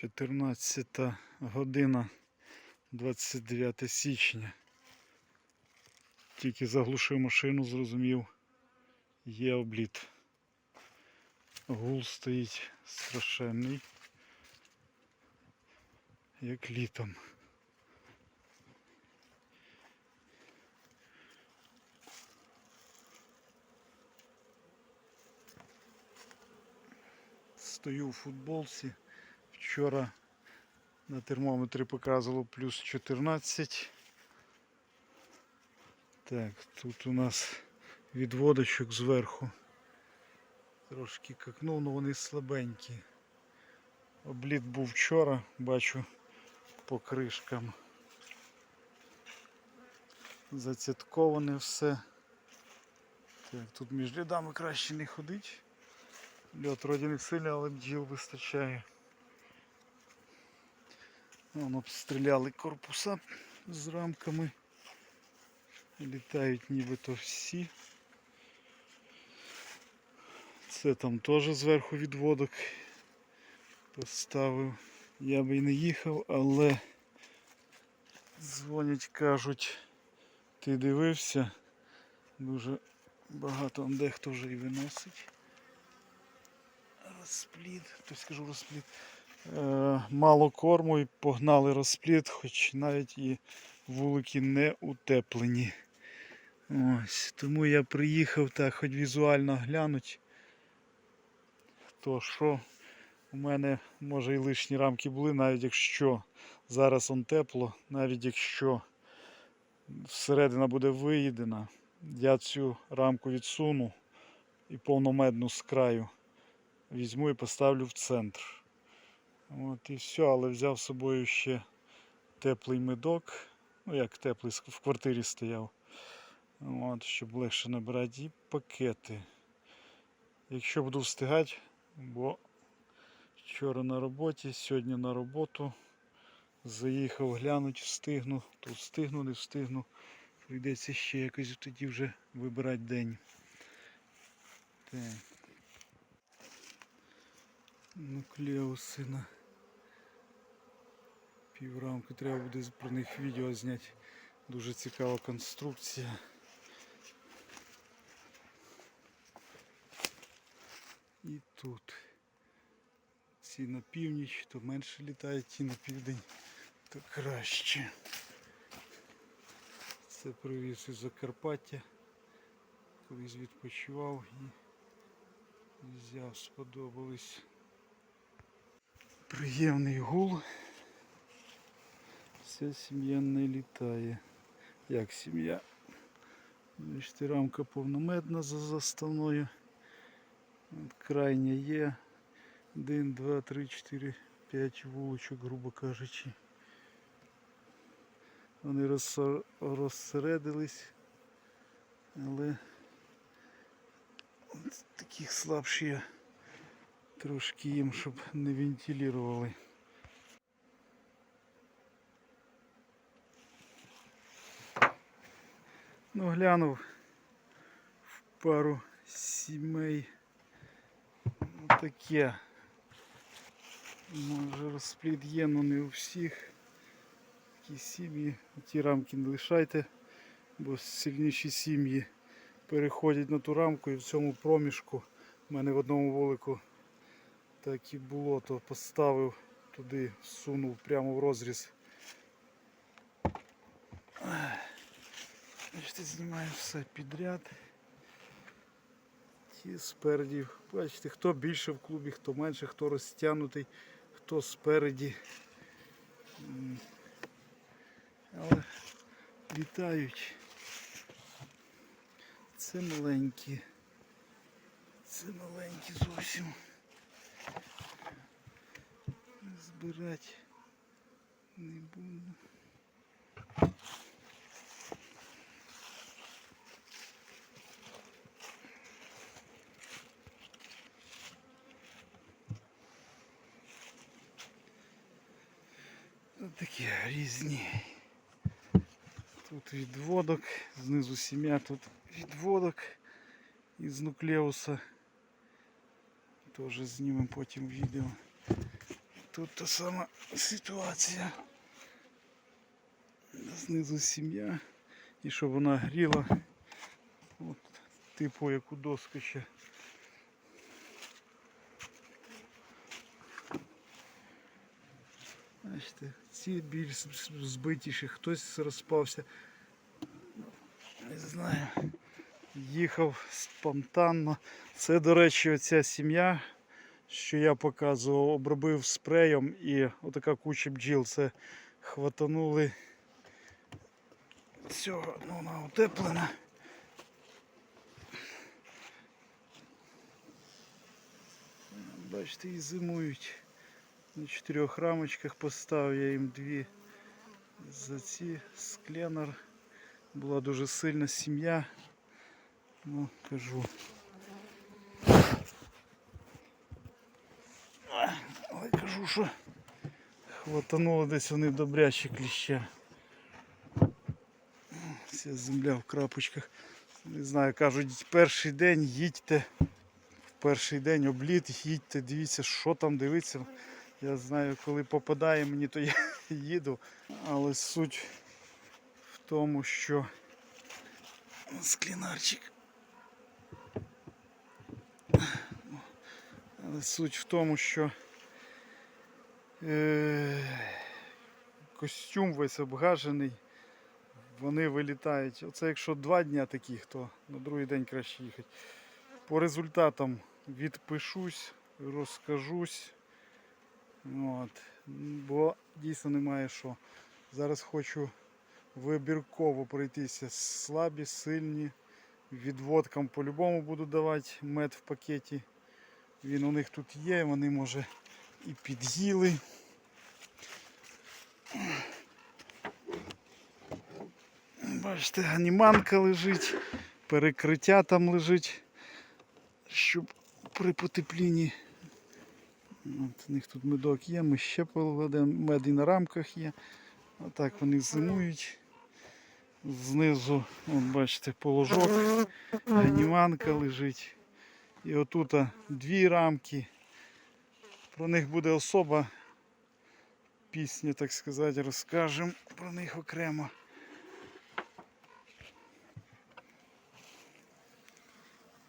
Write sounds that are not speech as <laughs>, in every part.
14 година 29 січня. Тільки заглушив машину, зрозумів, є обліт. Гул стоїть страшенний, як літом. Стою у футболці. Вчора на термометрі показувало плюс 14. Так, тут у нас відводочок зверху. Трошки какнув, але вони слабенькі. Обліт був вчора, бачу по кришкам. Зацятковане все. Так, тут між рядами краще не ходить. Льот вроді не сильний, але бджіл вистачає. Вон обстріляли корпуса з рамками. Літають нібито всі. Це там теж зверху відводок поставив. Я би і не їхав, але дзвонять, кажуть, ти дивився. Дуже багато дехто вже і виносить. Розплід, то скажу розплід. Е, мало корму і погнали розплід, хоч навіть і вулики не утеплені. Ось, тому я приїхав так, хоч візуально глянуть. Хто що. У мене може і лишні рамки були, навіть якщо зараз он тепло, навіть якщо всередина буде виїдена, я цю рамку відсуну і повномедну з краю візьму і поставлю в центр. От і все, але взяв з собою ще теплий медок. Ну як теплий, в квартирі стояв. От, щоб легше набирати і пакети. Якщо буду встигати, бо вчора на роботі, сьогодні на роботу. Заїхав глянуть, встигну, то встигну, не встигну. Прийдеться ще якось тоді вже вибирати день. Так. Нуклеуси на піврамки. Треба буде про них відео зняти. Дуже цікава конструкція. І тут. Ці на північ, то менше літають, ті на південь, то краще. Це привіз із Закарпаття. Колись відпочивав і взяв, сподобались. Приємний гул. Вся сім'я не літає. Як сім'я? Бачите, рамка повномедна за заставною. Крайня є. 1, 2, 3, 4, 5 вулочок, грубо кажучи. Вони розсередились, але таких слабші я трошки їм, щоб не вентилювали. Ну, глянув в пару сімей. Таке. Може розплід є, але не у всіх. Такі сім'ї. Ті рамки не лишайте, бо сильніші сім'ї переходять на ту рамку і в цьому проміжку в мене в одному вулику так і було, то поставив туди, сунув прямо в розріз. Бачите, знімаю все підряд. Ті спереді. Бачите, хто більше в клубі, хто менше, хто розтягнутий, хто спереді. Але літають. Це маленькі. Це маленькі зовсім. Збирати не буду. Ось Такі різні. Тут відводок, знизу сім'я, тут відводок із нуклеуса. Теж знімемо потім відео. Тут та сама ситуація. Знизу сім'я. І щоб вона гріла. От, типу як у доскоча. Бачите, ці більш збитіші, хтось розпався. Не знаю. Їхав спонтанно. Це, до речі, оця сім'я, що я показував, обробив спреєм і отака куча бджіл. Це хватанули цього, ну вона утеплена. Бачите, і зимують. На чотирьох рамочках поставив я їм дві за ці скленер. Була дуже сильна сім'я. Ну, кажу. Кажу, що хватануло десь вони добряче кліща. Вся земля в крапочках. Не знаю, кажуть, перший день їдьте. В перший день обліт, їдьте, дивіться, що там дивиться. Я знаю, коли попадає мені, то я <laughs> їду. Але суть в тому, що склінарчик. Але суть в тому, що костюм весь обгажений, вони вилітають. Оце якщо два дня таких, то на другий день краще їхати. По результатам відпишусь, розкажусь. От. Бо дійсно немає що. Зараз хочу вибірково пройтися слабі, сильні. Відводкам по-любому буду давати мед в пакеті. Він у них тут є, вони може і під'їли. Бачите, ганіманка лежить, перекриття там лежить, щоб при потеплінні. От, у них тут медок є, ми ще покладемо, мед і на рамках є. Отак вони зимують. Знизу, от бачите, положок, ганіманка лежить. І отут дві рамки. Про них буде особа пісня, так сказати, розкажемо про них окремо.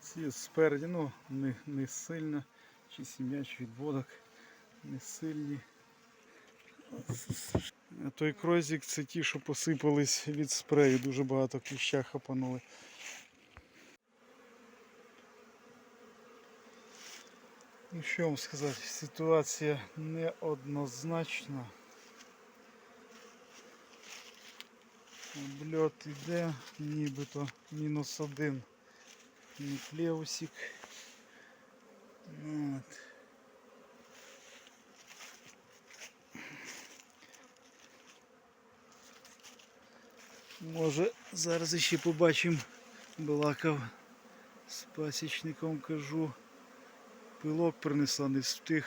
Ці спереді, ну, не, не сильно, чи сім'я, чи відводок, не сильні. А той крозік це ті, що посипались від спрею, дуже багато кліща хапанули. Ну що вам сказати, ситуація неоднозначна. Обльот іде, нібито мінус один нуклеусик. От. Може зараз ще побачимо балакав з пасічником кажу. Пилок принесла, не встиг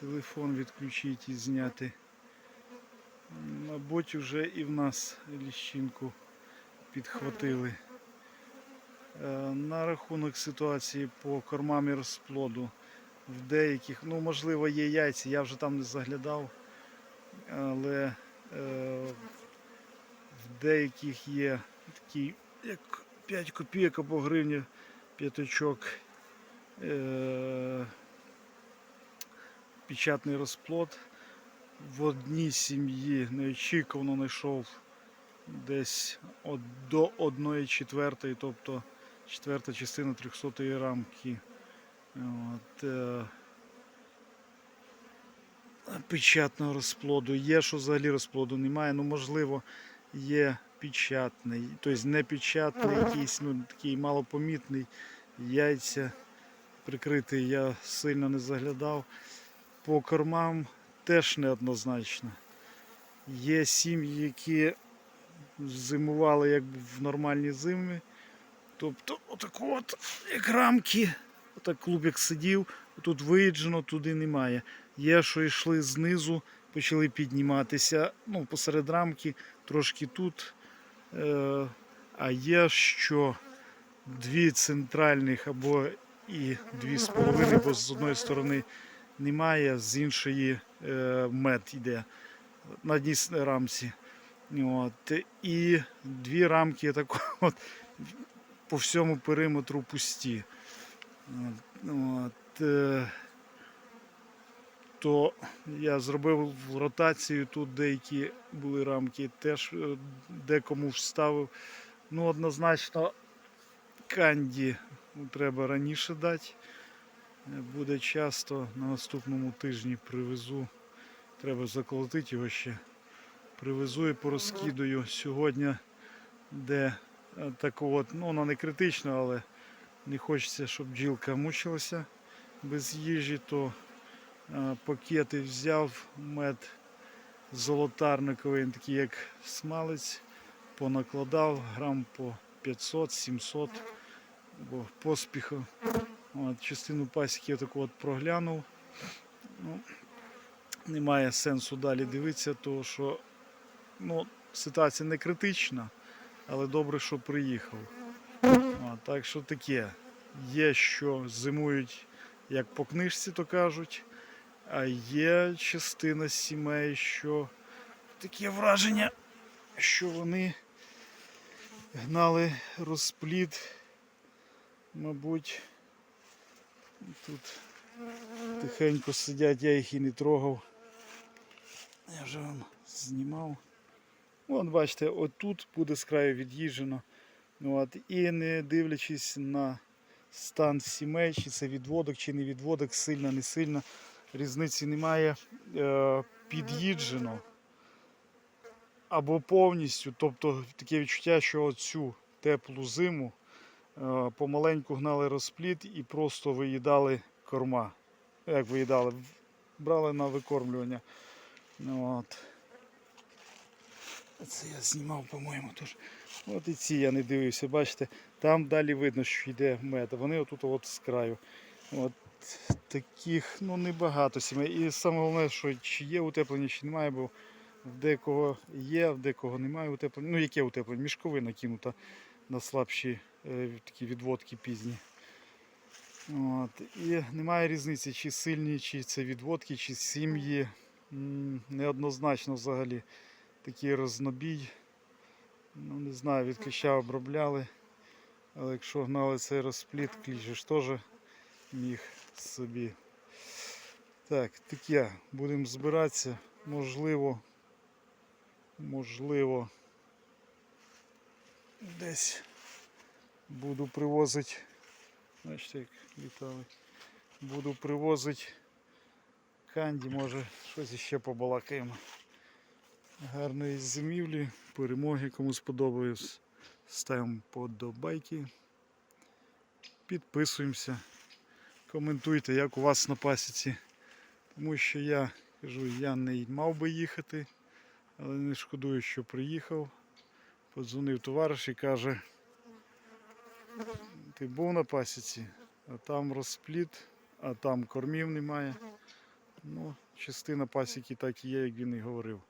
телефон відключити і зняти. Мабуть, вже і в нас ліщинку підхватили. Е, На рахунок ситуації по кормам розплоду в деяких, ну можливо, є яйця, я вже там не заглядав, але е, в деяких є такий, як 5 копійок або гривня п'ятачок е, печатний розплод. В одній сім'ї неочікувано знайшов десь от, до 1 четвертої, тобто четверта частина 300 рамки. От, е, печатного розплоду. Є, що взагалі розплоду немає, ну можливо є печатний, тобто не печатний, якийсь ну, такий малопомітний яйця прикритий, я сильно не заглядав. По кормам теж неоднозначно. Є сім'ї, які зимували як в нормальні зими. Тобто отако от, як рамки, отак клубик сидів, тут виїджено, туди немає. Є, що йшли знизу, почали підніматися, ну, посеред рамки, трошки тут. Е, а є, що дві центральних або і дві з половиною, бо з одної сторони немає, з іншої е, мед йде на одній рамці. От. І дві рамки так <laughs> от, по всьому периметру пусті. От, е, то я зробив ротацію тут деякі були рамки, теж е, декому вставив. Ну, однозначно, канді треба раніше дати. Е, Буде часто на наступному тижні привезу. Треба заколотити його ще. Привезу і порозкидаю сьогодні, де е, так от, ну вона не критична, але не хочеться, щоб бджілка мучилася без їжі, то е, пакети взяв мед золотарниковий, він такий як смалець, понакладав грам по 500-700, бо поспіху. От, частину пасіки я таку от проглянув. Ну, немає сенсу далі дивитися, тому що ну, ситуація не критична, але добре, що приїхав. А, так що таке. Є, що зимують, як по книжці, то кажуть, а є частина сімей, що таке враження, що вони гнали розплід, мабуть, тут тихенько сидять, я їх і не трогав. Я вже вам знімав. Вон, бачите, отут буде з краю від'їжджено. От. І не дивлячись на стан сімей, чи це відводок, чи не відводок, сильно, не сильно, різниці немає. Е, під'їджено або повністю. Тобто таке відчуття, що цю теплу зиму помаленьку гнали розплід і просто виїдали корма. Як виїдали? Брали на викормлювання. От. Це я знімав, по-моєму, теж. От і ці я не дивився, бачите, там далі видно, що йде мед. Вони отут от з краю. От таких ну, небагато сімей. І саме головне, що чи є утеплення, чи немає, бо в декого є, в декого немає утеплення. Ну, яке утеплення? Мішковина кинута на слабші е, такі відводки пізні. От. І немає різниці, чи сильні, чи це відводки, чи сім'ї. Неоднозначно взагалі такий рознобій. Ну, не знаю, від кліща обробляли. Але якщо гнали цей розпліт, кліщ ж теж міг собі. Так, таке, будемо збиратися. Можливо, можливо, десь буду привозити. Бачите, як літали. Буду привозити канді, може щось ще побалакаємо. Гарної зимівлі, перемоги, кому сподобалось. Ставимо подобайки. Підписуємося. Коментуйте, як у вас на пасіці. Тому що я кажу, я не мав би їхати, але не шкодую, що приїхав. Подзвонив товариш і каже, ти був на пасіці, а там розпліт, а там кормів немає. Ну, частина пасіки так і є, як він і говорив.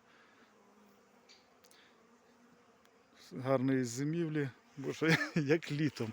Гарної зимівлі, бо що <laughs> як літом.